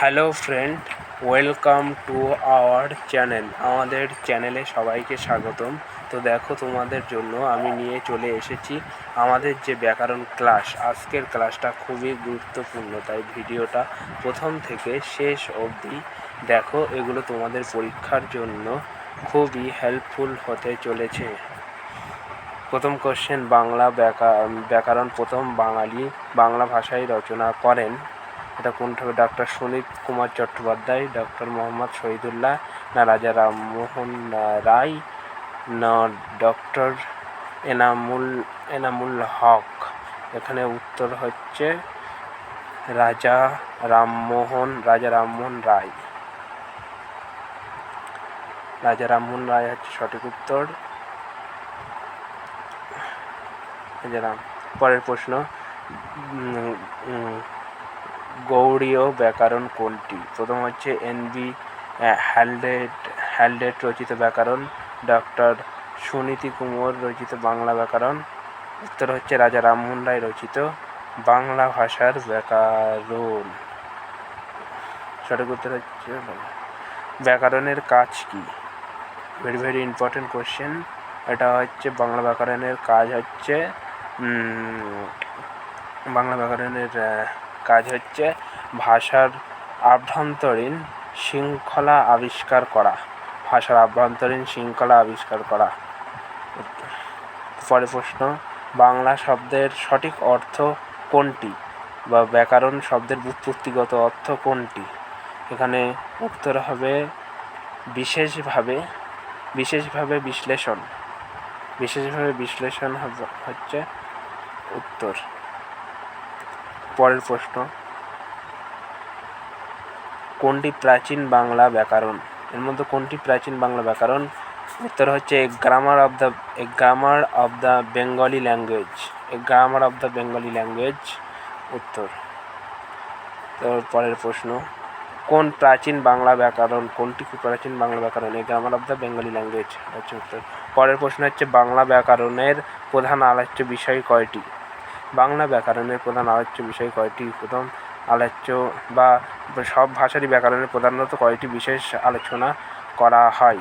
Hello friend welcome to our channel আমাদের চ্যানেলে সবাইকে স্বাগতম। তো দেখো, তোমাদের জন্য আমি নিয়ে চলে এসেছি আমাদের যে ব্যাকরণ ক্লাস আজকের ক্লাসটা খুবই গুরুত্বপূর্ণ, তাই ভিডিওটা প্রথম থেকে শেষ অবধি দেখো। এগুলো তোমাদের পরীক্ষার জন্য খুবই হেল্পফুল হতে চলেছে। প্রথম কোশ্চেন বাংলা ব্যাকরণ প্রথম বাঙালি বাংলা ভাষায় রচনা করেন। এটা কোনটা হবে ডক্টর সুনীত কুমার চট্টোপাধ্যায় ডক্টর মোহাম্মদ শহীদুল্লাহ না রাজা রামমোহন রায় না ডক্টর এনামুল এনামুল হক। এখানে উত্তর হচ্ছে রাজা রামমোহন রাজা রামমোহন রায়। রাজা রামমোহন রায় হচ্ছে সঠিক উত্তর। রাম, পরের প্রশ্ন। গৌড়ীয় ব্যাকরণ কোনটি? প্রথম হচ্ছে এনবি হ্যালডেট হ্যালডেট রচিত ব্যাকরণ, ডক্টর সুনীতি কুমার রচিত বাংলা ব্যাকরণ, উত্তর হচ্ছে রাজা রামমোহন রায় রচিত বাংলা ভাষার ব্যাকরণ। সঠিক উত্তর হচ্ছে ব্যাকরণের কাজ কি? ভেরি ভেরি ইম্পর্টেন্ট কোশ্চেন এটা হচ্ছে বাংলা ব্যাকরণের কাজ হচ্ছে বাংলা ব্যাকরণের কাজ হচ্ছে ভাষার আভ্যন্তরীণ শৃঙ্খলা আবিষ্কার করা। ভাষার আভ্যন্তরীণ শৃঙ্খলা আবিষ্কার করা। পরে প্রশ্ন, বাংলা শব্দের সঠিক অর্থ কোনটি বা ব্যাকরণ শব্দের ব্যুৎপত্তিগত অর্থ কোনটি? এখানে উত্তর হবে বিশেষভাবে বিশেষভাবে বিশ্লেষণ। বিশেষভাবে বিশ্লেষণ হচ্ছে উত্তর। পরের প্রশ্ন। কোনটি প্রাচীন বাংলা ব্যাকরণ? এর মধ্যে কোনটি প্রাচীন বাংলা ব্যাকরণ? উত্তর হচ্ছে a grammar of the a grammar of the Bengali language a grammar of the Bengali language উত্তর। পরের প্রশ্ন, কোন প্রাচীন বাংলা ব্যাকরণ, কোনটি প্রাচীন বাংলা ব্যাকরণ? A grammar of the Bengali language হচ্ছে উত্তর। পরের প্রশ্ন হচ্ছে, বাংলা ব্যাকরণের প্রধান আলোচ্য বিষয় কয়টি? বাংলা ব্যাকরণের প্রধান আলোচ্য বিষয় কয়টি? প্রথম আলোচ্য বা সব ভাষারই ব্যাকরণের প্রধানত কয়টি বিশেষ আলোচনা করা হয়?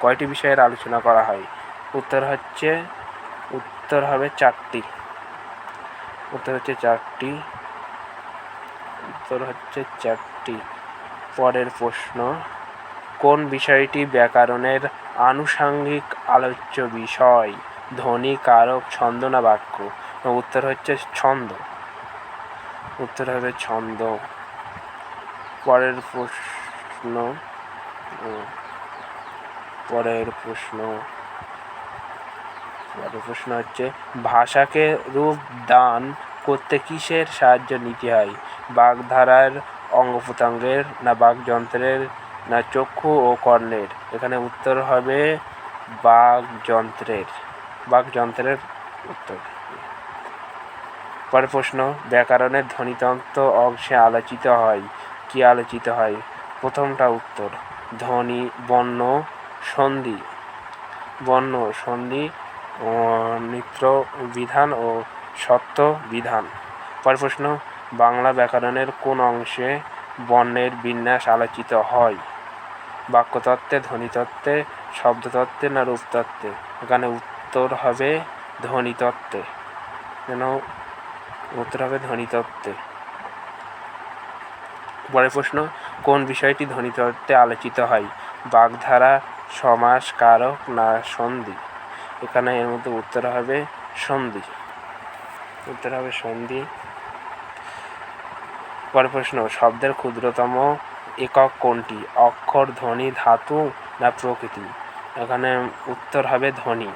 কয়টি বিষয়ের আলোচনা করা হয়? উত্তর হচ্ছে, উত্তর হবে চারটি। উত্তর হচ্ছে চারটি। উত্তর হচ্ছে চারটি। পরের প্রশ্ন, কোন বিষয়টি ব্যাকরণের আনুষাঙ্গিক আলোচ্য বিষয়? ধ্বনি, কারক, ছন্দ না বাক্য? উত্তর হচ্ছে ছন্দ। উত্তর হবে ছন্দ। পরের প্রশ্ন পরের প্রশ্ন পরের প্রশ্ন হচ্ছে, ভাষাকে রূপ দান করতে কিসের সাহায্য নিতে হয়? বাগধারার অঙ্গ প্রত্যঙ্গের না বাকযন্ত্রের না চক্ষু ও কর্ণের? এখানে উত্তর হবে বাকযন্ত্রের বাকযন্ত্রের উত্তর। পরের প্রশ্ন ব্যাকরণের ধ্বনিতন্ত্র অংশে আলোচিত হয়। কি আলোচিত হয়? প্রথমটা উত্তর, ধ্বনি, বর্ণ, সন্ধি। বর্ণ, সন্ধি নৃত্য বিধান ও সত্য বিধান। পরের প্রশ্ন, বাংলা ব্যাকরণের কোন অংশে বর্ণের বিন্যাস আলোচিত হয়? বাক্যতত্ত্বে, ধ্বনিতত্ত্বে, শব্দতত্ত্বে না রূপতত্ত্বে? এখানে উত্তর হবে ধ্বনিতত্ত্বে। যেন উত্তর হবে ধ্বনিতত্ত্বে। পরের প্রশ্ন, কোন বিষয়টি ধ্বনিতত্ত্বে আলোচিত হয়? বাগধারা, সমাস, কারক না সন্ধি? এখানে এর মধ্যে উত্তর হবে সন্ধি। উত্তর হবে সন্ধি। পরের প্রশ্ন, শব্দের ক্ষুদ্রতম একক কোনটি? অক্ষর, ধ্বনি, ধাতু না প্রকৃতি? এখানে উত্তর হবে ধ্বনি।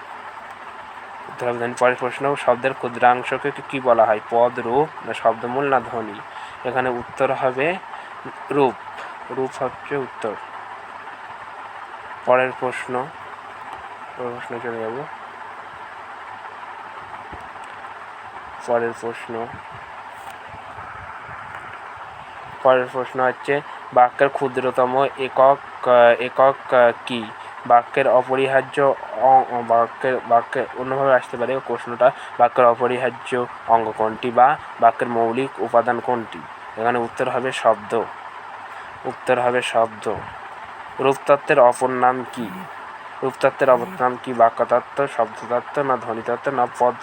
ধ্বনি পরের প্রশ্ন, শব্দের ক্ষুদ্রাংশকে কী বলা হয়? পদ, রূপ, না শব্দমূল, না ধ্বনি? এখানে উত্তর হবে রূপ। রূপ হচ্ছে উত্তর। পরের প্রশ্ন পরের প্রশ্ন চলে যাব। পরের প্রশ্ন। পরের প্রশ্ন হচ্ছে, বাক্যের ক্ষুদ্রতম একক একক, কি? বাক্যের অপরিহার্য বাক্যের বাক্যের অন্যভাবে আসতে পারে। প্রশ্নটা, বাক্যের অপরিহার্য অঙ্গ কোনটি বা বাক্যের মৌলিক উপাদান কোনটি? এখানে উত্তর হবে শব্দ। উত্তর হবে শব্দ। রূপতত্ত্বের অপর নাম কি? রূপতত্ত্বের অপর নাম কি? বাক্যতত্ত্ব, শব্দতত্ত্ব না ধ্বনিতত্ত্ব না পদ,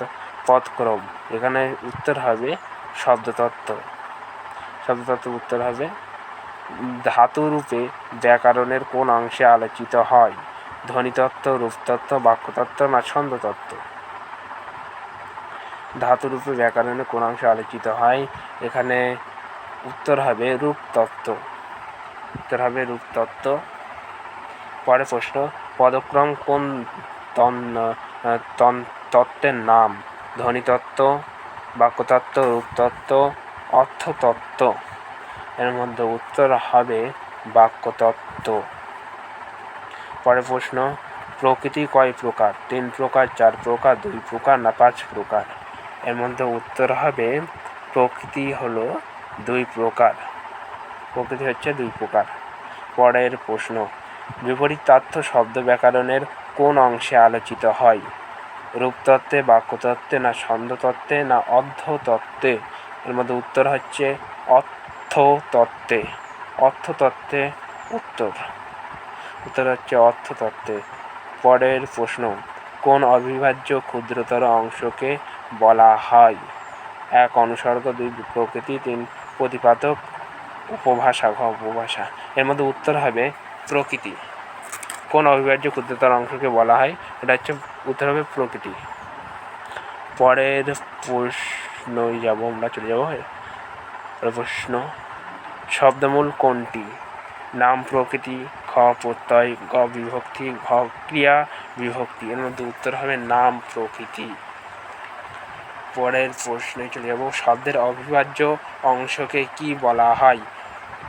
পদক্রম? এখানে উত্তর হবে শব্দতত্ত্ব। শব্দতত্ত্ব উত্তর হবে ধাতুরূপে ব্যাকরণের কোন অংশে আলোচিত হয়? ধ্বনিতত্ত্ব, রূপতত্ত্ব, বাক্যতত্ত্ব না ছন্দতত্ত্ব। ধাতুরূপে ব্যাকরণের কোন অংশে আলোচিত হয়, এখানে উত্তর হবে রূপতত্ত্ব। উত্তর হবে রূপতত্ত্ব। পরে প্রশ্ন, পদক্রম কোন তন- তত্ত্বের নাম? ধ্বনিতত্ত্ব, বাক্যতত্ত্ব, রূপতত্ত্ব, অর্থতত্ত্ব। এর মধ্যে উত্তর হবে বাক্যতত্ত্ব। পরে প্রশ্ন, প্রকৃতি কয় প্রকার? তিন প্রকার, চার প্রকার, দুই প্রকার না পাঁচ প্রকার? এর মধ্যে উত্তর হবে, প্রকৃতি হলো দুই প্রকার। প্রকৃতি হচ্ছে দুই প্রকার। পরের প্রশ্ন, বিপরীত বিপরীতার্থ শব্দ ব্যাকরণের কোন অংশে আলোচিত হয়? রূপতত্ত্বে, বাক্যতত্ত্বে, না ছন্দতত্ত্বে, না অর্ধতত্ত্বে? এর মধ্যে উত্তর হচ্ছে, অর্থতত্ত্বে। অর্থতত্ত্বে উত্তর। উত্তর হচ্ছে অর্থতত্ত্বে। পরের প্রশ্ন, কোন অবিভাজ্য ক্ষুদ্রতর অংশকে বলা হয়? এক, অনুসর্গ, দুই, প্রকৃতি, তিন, প্রতিপাদক, উপভাষা উপভাষা। এর মধ্যে উত্তর হবে প্রকৃতি। কোন অবিভাজ্য ক্ষুদ্রতর অংশকে বলা হয়? এটা হচ্ছে, উত্তর হবে প্রকৃতি। পরের প্রশ্নই যাব, আমরা চলে যাব প্রশ্ন, শব্দমূল কোনটি? নাম প্রকৃতি খ প্রত্যয় গ বিভক্তি ঘ ক্রিয়া বিভক্তি। এর মধ্যে উত্তর হবে নাম, প্রকৃতি। পরের প্রশ্নে চলে যাব। শব্দের অবিভাজ্য অংশকে কি বলা হয়?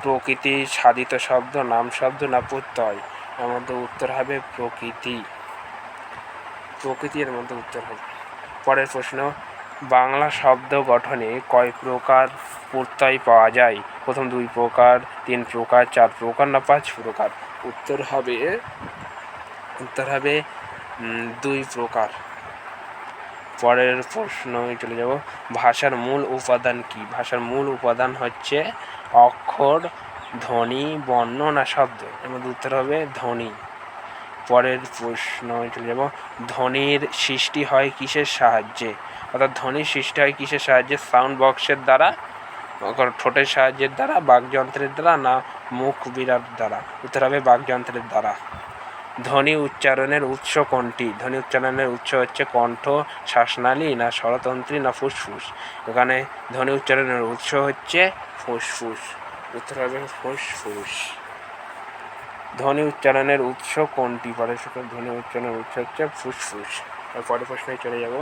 প্রকৃতি, সাধিত শব্দ, নাম শব্দ না প্রত্যয়? এর মধ্যে উত্তর হবে প্রকৃতি। প্রকৃতি এর মধ্যে উত্তর হবে। পরের প্রশ্ন, বাংলা শব্দ গঠনে কয় প্রকার প্রত্যয় পাওয়া যায়? প্রথম দুই প্রকার, তিন প্রকার, চার প্রকার না পাঁচ প্রকার? উত্তর হবে উত্তর হবে দুই প্রকার। পরের প্রশ্ন চলে যাব। ভাষার মূল উপাদান কি? ভাষার মূল উপাদান হচ্ছে অক্ষর, ধ্বনি, বর্ণ না শব্দ। এর মধ্যে উত্তর হবে ধ্বনি। পরের প্রশ্ন চলে যাব। ধ্বনির সৃষ্টি হয় কিসের সাহায্যে? অর্থাৎ ধ্বনির সৃষ্টি হয় কিসের সাহায্যে? সাউন্ড বক্সের দ্বারা ঠোঁটের সাহায্যের দ্বারা, বাকযন্ত্রের দ্বারা না মুখ বিরাট দ্বারা। উত্তর হবে বাকযন্ত্রের দ্বারা। ধ্বনি উচ্চারণের উৎস কোনটি? ধ্বনি উচ্চারণের উৎস হচ্ছে কণ্ঠ, শ্বাসনালী, না স্বরতন্ত্রী, না ফুসফুস। এখানে ধ্বনি উচ্চারণের উৎস হচ্ছে ফুসফুস। উত্তর হবে ফুসফুস। ধ্বনি উচ্চারণের উৎস কোনটি? পরে ধ্বনি উচ্চারণের উৎস হচ্ছে ফুসফুস। পরের প্রশ্নে চলে যাব।